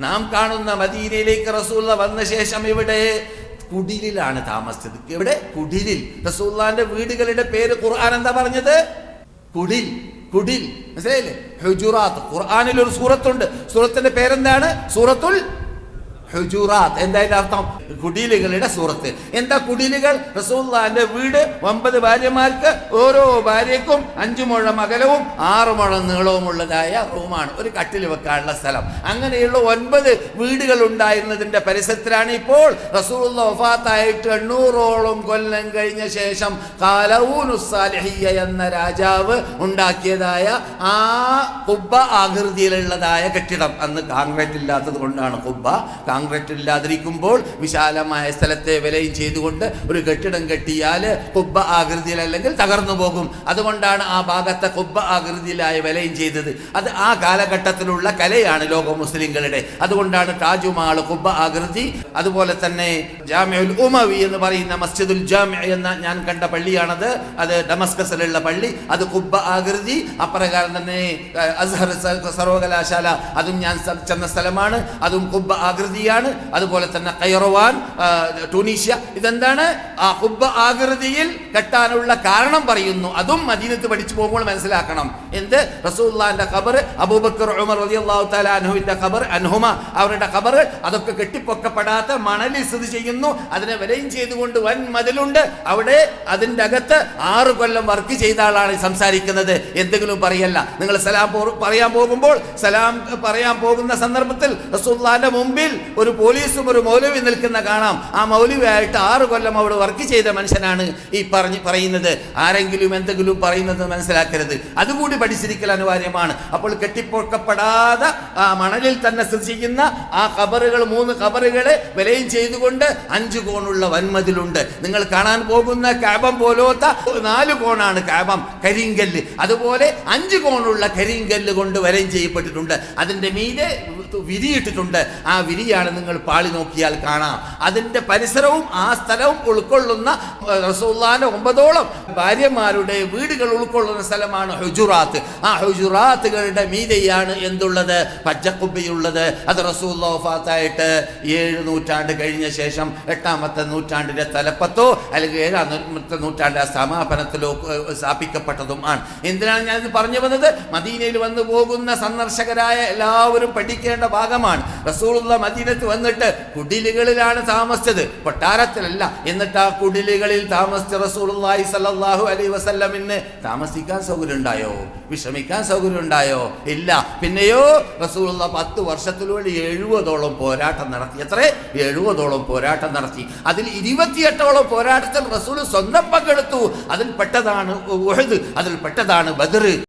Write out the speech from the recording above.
നാം കാണുന്ന മദീനയിലേക്ക് റസൂള്ള വന്ന ശേഷം ഇവിടെ കുടിലിലാണ് താമസിച്ചത്. ഇവിടെ കുടിലിൽ. റസൂള്ളാന്റെ വീടുകളുടെ പേര് ഖുർആൻ എന്താ പറഞ്ഞത്? കുടിൽ. കുടിൽ. മനസ്സിലായില്ലേ? ഹുജുറാത്ത്. ഖുർആനിൽ ഒരു സൂറത്തുണ്ട്. സൂറത്തിന്റെ പേരെന്താണ്? സൂറത്തുൽ ഹുജൂറാത്ത്. എന്താ അതിന്റെ അർത്ഥം? കുടിലുകളുടെ സൂറത്ത്. എന്താ കുടിലുകൾ? റസൂള്ളാന്റെ വീട് ഒമ്പത് ഭാര്യമാർക്ക് ഓരോ ഭാര്യക്കും അഞ്ചു മുഴം അകലവും ആറു മുഴം നീളവുമുള്ളതായ റൂമാണ്. ഒരു കട്ടിൽ വെക്കാനുള്ള സ്ഥലം. അങ്ങനെയുള്ള ഒൻപത് വീടുകൾ ഉണ്ടായിരുന്നതിന്റെ പരിസരത്തിലാണ് ഇപ്പോൾ റസൂള്ള വഫാത്തായിട്ട് എണ്ണൂറോളം കൊല്ലം കഴിഞ്ഞ ശേഷം കാലൂനുസാലിഹിയ എന്ന രാജാവ് ഉണ്ടാക്കിയതായ ആ കുബ്ബ ആകൃതിയിലുള്ളതായ കെട്ടിടം. അന്ന് കോൺക്രീറ്റ് ഇല്ലാത്തത് കൊണ്ടാണ് കുബ്ബ ഇല്ലാതിരിക്കുമ്പോൾ വിശാലമായ സ്ഥലത്തെ വിലയും ചെയ്തുകൊണ്ട് ഒരു കെട്ടിടം കെട്ടിയാൽ കുബ്ബ ആകൃതിയിൽ അല്ലെങ്കിൽ തകർന്നു പോകും. അതുകൊണ്ടാണ് ആ ഭാഗത്തെ കുബ്ബ ആകൃതിയിലായ വിലയും ചെയ്തത്. അത് ആ കാലഘട്ടത്തിലുള്ള കലയാണ് ലോക മുസ്ലിങ്ങളുടെ. അതുകൊണ്ടാണ് താജുമാൾ കുബ്ബ ആകൃതി അതുപോലെ തന്നെ ജാമ്യുൽ ഉമവി എന്ന് പറയുന്ന മസ്ജിദുൽ ജാമ്യ എന്ന ഞാൻ കണ്ട പള്ളിയാണത്. അത് ഡമസ്കസിലുള്ള പള്ളി. അത് കുബ്ബ ആകൃതി. അപ്രകാരം തന്നെ അസ്ഹർ സർവകലാശാല. അതും ഞാൻ ചെന്ന സ്ഥലമാണ്. അതും കുബ്ബ ആകൃതിയാണ് അതുപോലെ തന്നെ കൈറവാൻ ടുണീഷ്യ. ഇതെന്താണ്? ആ കുബ്ബ ആകൃതിയിൽ കെട്ടാനുള്ള കാരണം പറയുന്നു. അതും മദീനത്ത് പഠിച്ചു പോകുമ്പോൾ മനസ്സിലാക്കണം. എന്ത്? റസൂല്ലാന്റെ ഖബർ അബൂബക്കർ ഉമർ റളിയല്ലാഹു തആല അൻഹുവിന്റെ ഖബർ അൻഹുമ അവരുടെ ഖബർ അതൊക്കെ കെട്ടിപ്പൊക്കപ്പെടാത്ത മണലിൽ സ്ഥിതി ചെയ്യുന്നു. അതിനെ വിലയും ചെയ്തുകൊണ്ട് വൻ മതിലുണ്ട്. അവിടെ അതിന്റെ അകത്ത് ആറ് കൊല്ലം വർക്ക് ചെയ്ത ആളാണ് സംസാരിക്കുന്നത്. എന്തെങ്കിലും പറയല്ല. നിങ്ങൾ സലാം പറയാൻ പോകുമ്പോൾ സലാം പറയാൻ പോകുന്ന സന്ദർഭത്തിൽ റസൂല്ലാന്റെ മുമ്പിൽ ഒരു പോലീസും ഒരു മൗലവി നിൽക്കുന്ന കാണാം. ആ മൗലവിയായിട്ട് ആറ് കൊല്ലം അവിടെ വർക്ക് ചെയ്ത മനുഷ്യനാണ് ഈ പറഞ്ഞ് പറയുന്നത്. ആരെങ്കിലും എന്തെങ്കിലും പറയുന്നത് മനസ്സിലാക്കരുത്. അതുകൂടി പഠിച്ചിരിക്കൽ അനിവാര്യമാണ്. അപ്പോൾ കെട്ടിപ്പൊക്കപ്പെടാതെ ആ മണലിൽ തന്നെ ചെയ്യുന്ന ആ കബറുകൾ മൂന്ന് കബറുകളെ വിലയും ചെയ്തുകൊണ്ട് അഞ്ച് കോണുള്ള വൻമതിലുണ്ട്. നിങ്ങൾ കാണാൻ പോകുന്ന കാബം പോലോത്ത നാല് കോണാണ് കാബം കരിങ്കല്ല്. അതുപോലെ അഞ്ച് കോണുള്ള കരിങ്കല്ല് കൊണ്ട് വലയം ചെയ്യപ്പെട്ടിട്ടുണ്ട്. അതിന്റെ മീതെ വിരിയിട്ടിട്ടുണ്ട്. ആ വിരിയാണ് നിങ്ങൾ പാളി നോക്കിയാൽ കാണാം. അതിന്റെ പരിസരവും ആ സ്ഥലവും ഉൾക്കൊള്ളുന്ന റസൂള്ളാന്റെ ഒമ്പതോളം ഭാര്യമാരുടെ വീടുകൾ ഉൾക്കൊള്ളുന്ന സ്ഥലമാണ് ഹുജുറാത്ത്. ആ ഹുജുറാത്തുകളുടെ മീതയാണ് എന്തുള്ളത്? പച്ചക്കുബിയുള്ളത് അത് റസൂല്ല വഫാത്തായിട്ട് ഏഴ് നൂറ്റാണ്ട് കഴിഞ്ഞ ശേഷം എട്ടാമത്തെ നൂറ്റാണ്ടിന്റെ തലപ്പത്തോ അല്ലെങ്കിൽ ഏഴാമത്തെ നൂറ്റാണ്ട് സമാപനത്തിലോ സ്ഥാപിക്കപ്പെട്ടതും ആണ്. എന്തിനാണ് ഞാനിത് പറഞ്ഞു വന്നത്? മദീനയിൽ വന്നു പോകുന്ന സന്ദർശകരായ എല്ലാവരും പഠിക്കേണ്ട ഭാഗമാണ്. റസൂലുള്ള മദീനത്ത് വന്നിട്ട് കുടിലുകളിലാണ് താമസിച്ചത്. കൊട്ടാരത്തിലല്ല. എന്നിട്ട് ആ കുടിലുകളിൽ താമസിച്ച റസൂലുള്ളാഹി സല്ലല്ലാഹു അലൈഹി വസല്ലമിന് താമസിക്കാൻ സൗകര്യം ഉണ്ടായോ വിശ്രമിക്കാൻ സൗകര്യം ഉണ്ടായോ ഇല്ല. പിന്നെയോ റസൂലുള്ള പത്ത് വർഷത്തിലൂടെ എഴുപതോളം പോരാട്ടം നടത്തി. എത്ര? എഴുപതോളം പോരാട്ടം നടത്തി. അതിൽ ഇരുപത്തിയെട്ടോളം പോരാട്ടത്തിൽ റസൂൽ സ്വന്തം പങ്കെടുത്തു. അതിൽ പെട്ടതാണ് അതിൽ പെട്ടതാണ് ബദർ